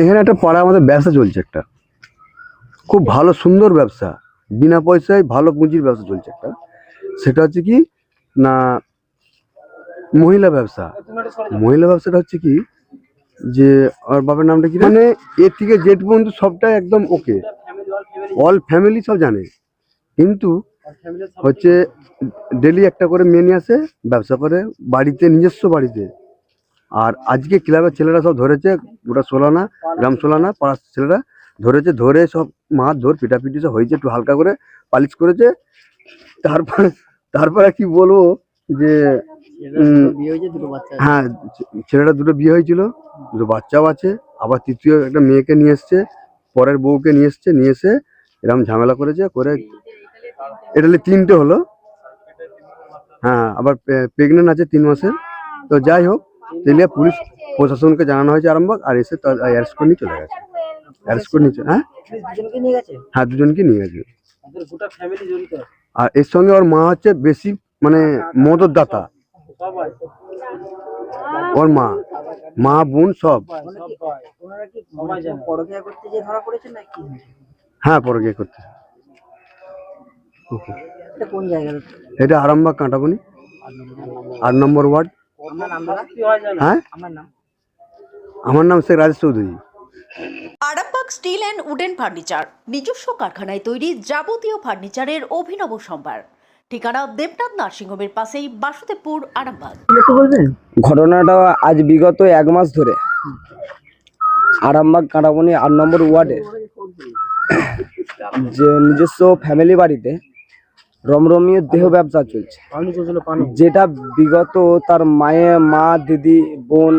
এখানে একটা পাড়ার আমাদের ব্যবসা চলছে একটা। খুব ভালো, সুন্দর ব্যবসা। বিনা পয়সায় ভালো পুঁজির ব্যবসা চলছে একটা। সেটা হচ্ছে কি, না, মহিলা ব্যবসা। মহিলা ব্যবসাটা হচ্ছে কি, যে আমার বাবার নামটা কি মানে এ থেকে জেড পর্যন্ত সবটাই একদম ওকে অল ফ্যামিলি সব জানে। কিন্তু হচ্ছে ডেলি একটা করে মেয়ে আসে, ব্যবসা করে, বাড়িতে, নিজস্ব বাড়িতে। আর আজকে ক্লাবের ছেলেরা সব ধরেছে গোটা সোলানা, গ্রাম সোলানা, পাড়ার ছেলেরা ধরেছে, ধরে সব মাছ ধর পিটাপিটি সব হয়েছে, একটু হালকা করে পালিশ করেছে। তারপরে তারপরে কি বলব যে হ্যাঁ ছেলেটা দুটো বিয়ে হয়েছিল, দুটো বাচ্চাও আছে, আবার তৃতীয় একটা মেয়েকে নিয়ে এসছে, পরের বউকে নিয়ে এসছে, নিয়ে এসে এরকম ঝামেলা করেছে, করে এটা তিনটে হলো। হ্যাঁ আবার প্রেগনেন্ট আছে তিন মাসের। তো যাই হোক তেলিয়া পুলিশ প্রশাসনকে জানানো হয়েছে আরামবাগ আর এসে তার অ্যারেস্ট করে নিয়ে চলে গেছে। অ্যারেস্ট করে নিয়ে হ্যাঁ? হ্যাঁ দুজনকে নিয়ে গেছে। তাদের গোটা ফ্যামিলি জড়িত আর এর সঙ্গে ওর মা হচ্ছে বেশি মানে মদতদাতা। ওর মা মা বোন সব। সবাই। ওনারা কি সবাই পরকিয়া করতে। এটা কোন জায়গায় এটা আরামবাগ কাঁটাবনি। আট নম্বর ওয়ার্ড? হ্যাঁ? আমার নাম। আমার নাম Sheikh Rajesh Chowdhury. Arambagh steel and wooden furniture নিজস্ব কারখানায় তৈরি যাবতীয় ফার্নিচারের অভিনব সম্ভার। ঠিকানা দেবনাথ নার্সিংহোমের পাশেই বাসুদেবপুর আরামবাগ। ঘটনাটা আজ বিগত এক মাস ধরে। আরামবাগ কাঁটাবনি আট নম্বর ওয়ার্ডে যে নিজস্ব ফ্যামিলি বাড়িতে রমরমিয়ে দেহ ব্যবসা চলছে। যেটা বিগত তার মায়ে মা দিদি বোন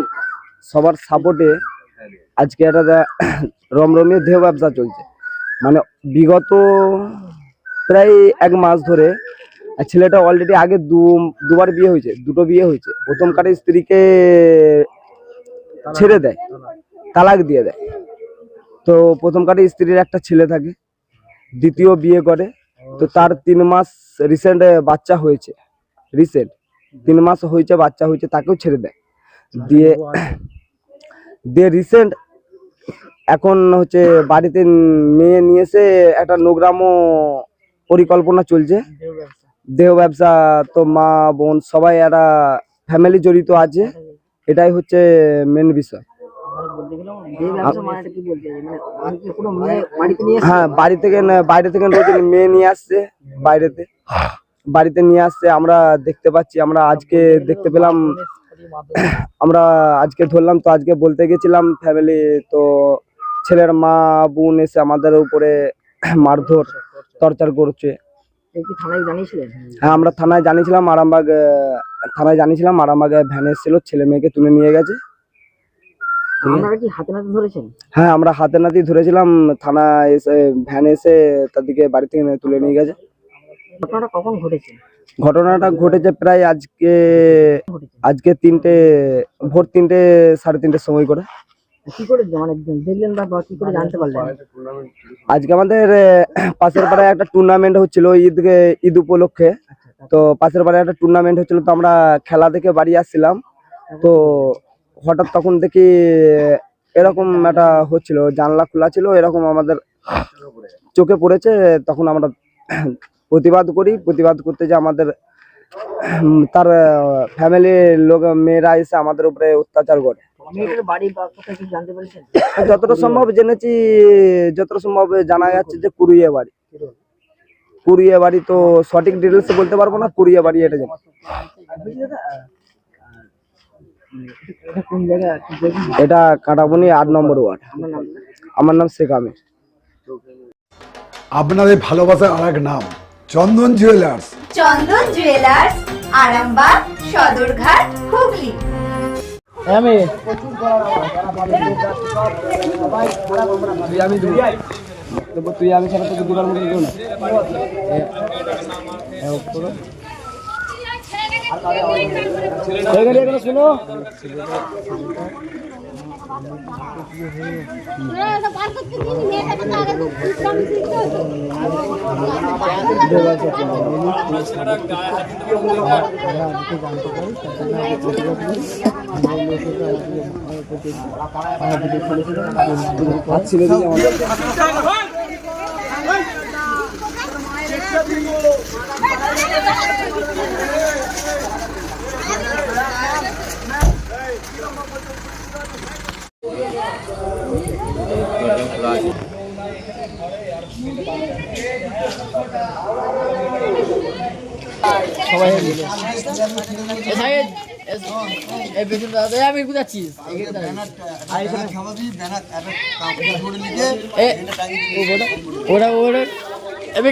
সবার সাপোর্টে আজকে একটা রমরমীয় দেহ ব্যবসা চলছে। মানে বিগত প্রায় এক মাস ধরে ছেলেটা অলরেডি আগে দু দুবার বিয়ে হয়েছে দুটো বিয়ে হয়েছে। প্রথম কারে স্ত্রীকে ছেড়ে দেয় তালাক দিয়ে দেয়। তো প্রথম কারে স্ত্রীর একটা ছেলে থাকে দ্বিতীয় বিয়ে করে। তো তার তিন মাস রিসেন্ট বাচ্চা হয়েছে। রিসেন্ট তিন মাস হয়েছে বাচ্চা হয়েছে তাকেও ছেড়ে দেয়। দিয়ে দিয়ে রিসেন্ট এখন হচ্ছে বাড়িতে মেয়ে নিয়ে এসে একটা নোগ্রামও পরিকল্পনা চলছে। দেহ ব্যবসা। তো মা বোন সবাই একটা ফ্যামিলি জড়িত আছে। এটাই হচ্ছে মেন বিষয়। হ্যাঁ বাড়ি থেকে বাইরে থেকে মেয়ে নিয়ে আসছে বাইরেতে। বাড়িতে নিয়ে আসছে আমরা দেখতে পাচ্ছি আমরা আজকে দেখতে পেলাম আমরা আজকে ধরলাম তো আজকে বলতে গেছিলাম ফ্যামিলি তো ছেলের মা বোন এসে আমাদের উপরে মারধর টর্চার করছে। হ্যাঁ আমরা থানায় জানিয়েছিলাম আরামবাগ থানায় জানিয়েছিলাম আরামবাগে ভ্যান এসেছিল ছেলে মেয়েকে তুলে নিয়ে গেছে। আপনারা কি হাতে নাতে ধরেছেন? হ্যাঁ আমরা হাতে নাতি ধরেছিলাম থানা এসে ভ্যান এসে তাদেরকে বাড়ি থেকে তুলে নিয়ে গেছে। ঘটনাটা কখন ঘটেছে? ঘটনাটা ঘটেছে প্রায় আজকে আজকে তিনটে ভোর তিনটে সাড়ে তিনটের সময় করে। কি করে মানে দেখলেন বা বা কি করে জানতে পারলেন? আজকে আমাদের পাশের পাড়ায় একটা টুর্নামেন্ট হচ্ছিল ঈদ ঈদ উপলক্ষে। তো পাশের পাড়ায় একটা টুর্নামেন্ট হচ্ছিল তো আমরা খেলা দেখে বাড়ি আসছিলাম। তো হঠাৎ তখন দেখি এরকম একটা হচ্ছিল জানলা খোলা ছিল এরকম আমাদের চোখে পড়েছে। তখন আমরা প্রতিবাদ করি প্রতিবাদ করতে যে আমাদের তার ফ্যামিলির লোক মেয়েরা এসে আমাদের উপরে অত্যাচার করে। যতটা সম্ভব জেনেছি যতটা সম্ভব জানা যাচ্ছে যে কুড়িয়ে বাড়ি। কুড়িয়ে বাড়ি তো সঠিক ডিটেলস বলতে পারব না কুড়িয়ে বাড়ি এটা জানি। এটা কাটাবনি আট নম্বর ওয়ার্ড। আমার নাম শেখ আমির। আপনাদের ভালোবাসার আর এক নাম চন্দন জুয়েলার্স। চন্দন জুয়েলার্স আরামবাগ সদরঘাট হুগলি। তুই আমি তুই আমি ছাড়া তোকে দুবার মধ্যে কেউ না। হয়ে গেলে এগুলো শুনো দিলে আমাদের সবাই আমি বুঝাচ্ছিস ওটা ওটা এবার